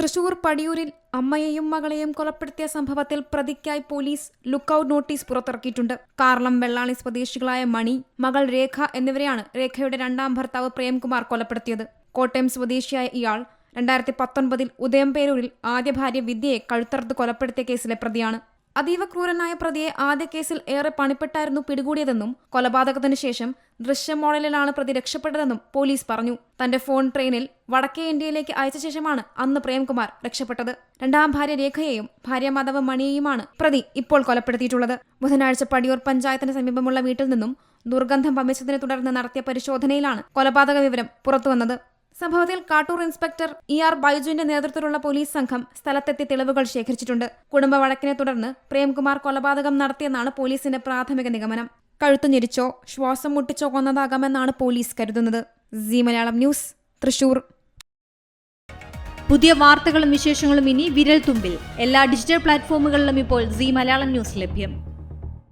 തൃശൂർ പടിയൂരിൽ അമ്മയെയും മകളെയും കൊലപ്പെടുത്തിയ സംഭവത്തിൽ പ്രതിക്കായി പോലീസ് ലുക്കൌട്ട് നോട്ടീസ് പുറത്തിറക്കിയിട്ടുണ്ട്. കാർളം വെള്ളാളി സ്വദേശികളായ മണി മകൾ രേഖ എന്നിവരെയാണ് രേഖയുടെ രണ്ടാം ഭർത്താവ് പ്രേംകുമാർ കൊലപ്പെടുത്തിയത്. കോട്ടയം സ്വദേശിയായ ഇയാൾ രണ്ടായിരത്തി പത്തൊൻപതിൽ ഉദയംപേരൂരിൽ ആദ്യ ഭാര്യ വിദ്യയെ കഴുത്തറുത്ത് കൊലപ്പെടുത്തിയ കേസിലെ പ്രതിയാണ്. അതീവ ക്രൂരനായ പ്രതിയെ ആദ്യ കേസിൽ ഏറെ പണിപ്പെട്ടായിരുന്നു പിടികൂടിയതെന്നും കൊലപാതകത്തിനു ശേഷം ദൃശ്യ മോഡലിലാണ് പ്രതി രക്ഷപ്പെട്ടതെന്നും പോലീസ് പറഞ്ഞു. തന്റെ ഫോൺ ട്രെയിനിൽ വടക്കേ ഇന്ത്യയിലേക്ക് അയച്ച ശേഷമാണ് അന്ന് പ്രേംകുമാർ രക്ഷപ്പെട്ടത്. രണ്ടാം ഭാര്യ രേഖയെയും ഭാര്യ മാധവ് മണിയെയുമാണ് പ്രതി ഇപ്പോൾ കൊലപ്പെടുത്തിയിട്ടുള്ളത്. ബുധനാഴ്ച പടിയൂർ പഞ്ചായത്തിന് സമീപമുള്ള വീട്ടിൽ നിന്നും ദുർഗന്ധം വമിച്ചതിനെ തുടർന്ന് നടത്തിയ പരിശോധനയിലാണ് കൊലപാതക വിവരം പുറത്തുവന്നത്. സംഭവത്തിൽ കാട്ടൂർ ഇൻസ്പെക്ടർ ഇ ആർ ബൈജുവിന്റെ നേതൃത്വത്തിലുള്ള പോലീസ് സംഘം സ്ഥലത്തെത്തി തെളിവുകൾ ശേഖരിച്ചിട്ടുണ്ട്. കുടുംബ വഴക്കിനെ തുടർന്ന് പ്രേംകുമാർ കൊലപാതകം നടത്തിയെന്നാണ് പോലീസിന്റെ പ്രാഥമിക നിഗമനം. കഴുത്തു ഞെരിച്ചോ ശ്വാസം മുട്ടിച്ചോ കൊന്നതാകാമെന്നാണ് പോലീസ് കരുതുന്നത്. C Malayalam news Thrissur. പുതിയ വാർത്തകളും വിശേഷങ്ങളും ഇനി വിരൽ തുമ്പിൽ. എല്ലാ ഡിജിറ്റൽ പ്ലാറ്റ്ഫോമുകളിലും ഇപ്പോൾ സി മലയാളം ന്യൂസ് ലഭ്യം.